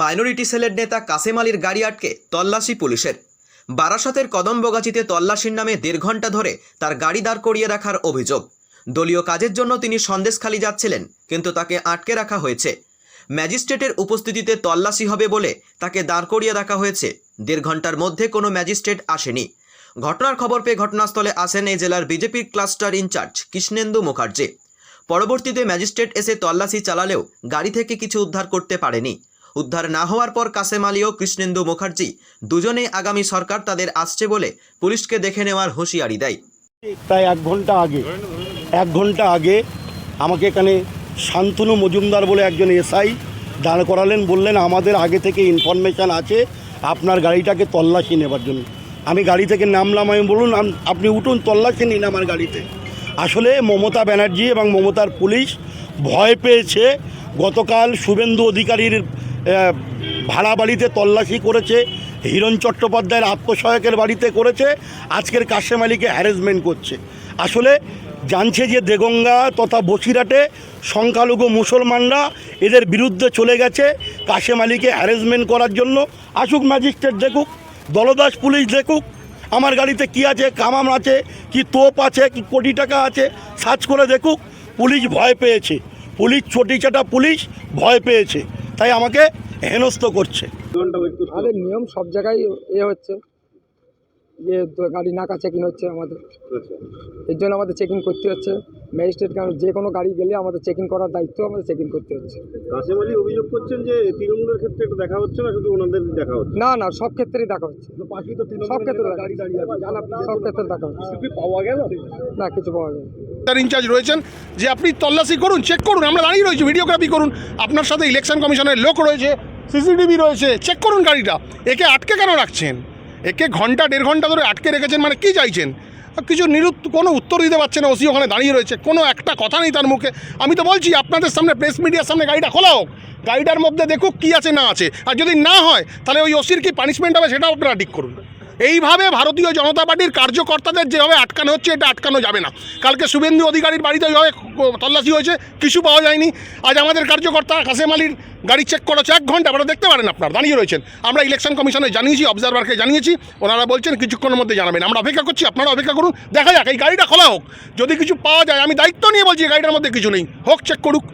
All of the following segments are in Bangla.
মাইনরিটি সেলের নেতা কাসেম আলীর গাড়ি আটকে তল্লাশি পুলিশের। বারাসতের কদমবগাছিতে তল্লাশির নামে দেড় ঘণ্টা ধরে তার গাড়ি দাঁড় করিয়ে রাখার অভিযোগ। দলীয় কাজের জন্য তিনি সন্দেশখালি যাচ্ছিলেন, কিন্তু তাকে আটকে রাখা হয়েছে। ম্যাজিস্ট্রেটের উপস্থিতিতে তল্লাশি হবে বলে তাকে দাঁড় করিয়ে রাখা হয়েছে। দেড় ঘণ্টার মধ্যে কোনো ম্যাজিস্ট্রেট আসেনি। ঘটনার খবর পেয়ে ঘটনাস্থলে আসেন এই জেলার বিজেপির ক্লাস্টার ইনচার্জ কৃষ্ণেন্দু মুখার্জি। পরবর্তীতে ম্যাজিস্ট্রেট এসে তল্লাশি চালালেও গাড়ি থেকে কিছু উদ্ধার করতে পারেনি। উদ্ধার না হওয়ার পর কাসেম আলী ও কৃষ্ণেন্দু মুখার্জি দুজনেই আগামী সরকার তাদের আসছে বলে পুলিশকে দেখে নেওয়ার হুঁশিয়ারি দেয়। প্রায় এক ঘণ্টা আগে, এক ঘণ্টা আগে আমাকে এখানে শান্তনু মজুমদার বলে একজন এসআই দাঁড় করালেন, বললেন, আমাদের আগে থেকে ইনফরমেশান আছে, আপনার গাড়িটাকে তল্লাশি নেবার জন্য। আমি গাড়ি থেকে নামলাম, আমি বলুন আপনি উঠুন, তল্লাশি নিন আমার গাড়িতে। আসলে মমতা ব্যানার্জি এবং মমতার পুলিশ ভয় পেয়েছে। গতকাল শুভেন্দু অধিকারীর ভাড়া বাড়িতে তল্লাশি করেছে, হিরণ চট্টোপাধ্যায়ের আত্মসহায়কের বাড়িতে করেছে, আজকের কাশেম আলীকে হ্যারাসমেন্ট করছে। আসলে জানছে যে দেগঙ্গা তথা বসিরহাটে সংখ্যালঘু মুসলমানরা এদের বিরুদ্ধে চলে গেছে কাশেম আলীকে হ্যারাসমেন্ট করার জন্য। আসুক ম্যাজিস্ট্রেট দেখুক, দলদাস পুলিশ দেখুক, আমার গাড়িতে কি আছে, কামাম আছে, কি তোপ আছে, কি কোটি টাকা আছে, সার্চ করে দেখুক, পুলিশ ভয় পেয়েছে। পুলিশ চটিচাটা পুলিশ ভয় পেয়েছে। তাই আমাকে হেনস্থ করছে। নিয়ম সব জায়গায় এ হচ্ছে যে তো গাড়ি নাকা চেকিং হচ্ছে আমাদের। এর জন্য আমাদের চেকিং করতে হচ্ছে। ম্যাজিস্ট্রেট কারণ যে কোনো গাড়ি গেলে আমাদের চেকিং করার দায়িত্ব আমাদের চেকিং করতে হচ্ছে। কাসেম আলী অভিযোগ করছেন যে তৃণমূলের ক্ষেত্রে এটা দেখা হচ্ছে না শুধু ওনাদের দেখা হচ্ছে? না না সব ক্ষেত্রেই দেখা হচ্ছে। পাশি তো সব ক্ষেত্রে গাড়ি দাঁড়িয়ে সব ক্ষেত্রে দেখা হচ্ছে। পাওয়া গেল? না কিছু পাওয়া না। তার ইনচার্জ রয়েছেন যে আপনি তল্লাশি করুন চেক করুন আমরা দাঁড়িয়ে রয়েছি ভিডিওগ্রাফি করুন। আপনার সাথে ইলেকশন কমিশনের লোক রয়েছে সিসিটিভি রয়েছে চেক করুন গাড়িটা। একে আটকে কেন রাখছেন? একে ঘণ্টা দেড় ঘণ্টা ধরে আটকে রেখেছেন মানে কি চাইছেন? কিছু নিরুত কোনো উত্তর দিতে পারছে না ওসি ওখানে দাঁড়িয়ে রয়েছে। কোনো একটা কথা নেই তার মুখে। আমি তো বলছি, আপনাদের সামনে প্রেস মিডিয়ার সামনে গাড়িটা খোলা হোক। গাড়িটার মধ্যে দেখুক কী আছে না আছে। আর যদি না হয়, তাহলে ওই ওসির কি পানিশমেন্ট হবে সেটাও আপনারা ঠিক করুন। এইভাবে ভারতীয় জনতা পার্টির কার্যকর্তাদের যেভাবে আটকানো হচ্ছে এটা আটকানো যাবে না। কালকে শুভেন্দু অধিকারীর বাড়িতে ওইভাবে তল্লাশি হয়েছে কিছু পাওয়া যায়নি। আজ আমাদের কার্যকর্তা কাসেম আলীর গাড়ি চেক করা করেছে এক ঘণ্টা আপনারা দেখতে পারেন আপনারা দাঁড়িয়ে রয়েছেন। আমরা ইলেকশন কমিশনে জানিয়েছি অবজারভারকে জানিয়েছি ওনারা বলছেন কিছুক্ষণের মধ্যে জানাবেন। আমরা অপেক্ষা করছি আপনারা অপেক্ষা করুন দেখা যাক এই গাড়িটা খোলা হোক। যদি কিছু পাওয়া যায় আমি দায়িত্ব নিয়ে বলছি এই গাড়িটার মধ্যে কিছু নেই। হোক চেক করুক।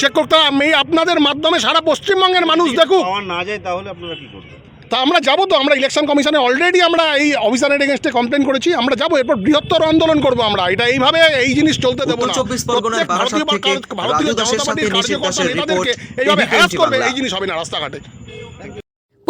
চেক করতে আমি আপনাদের মাধ্যমে সারা পশ্চিমবঙ্গের মানুষ দেখুক। না যায় তাহলে আপনারা কি করবেন? তা আমরা যাব তো আমরা ইলেকশন কমিশনে অলরেডি আমরা এই অফিসারের এগেনস্টে কমপ্লেন করেছি আমরা যাব এরপর বৃহত্তর আন্দোলন করব আমরা। এটা এইভাবে এই জিনিস চলতে দেবো না। ভারতীয় জনতা পার্টির কার্যকর্তা নেতাদেরকে এইভাবে হ্যারাস করবে এই জিনিস হবে না রাস্তাঘাটে।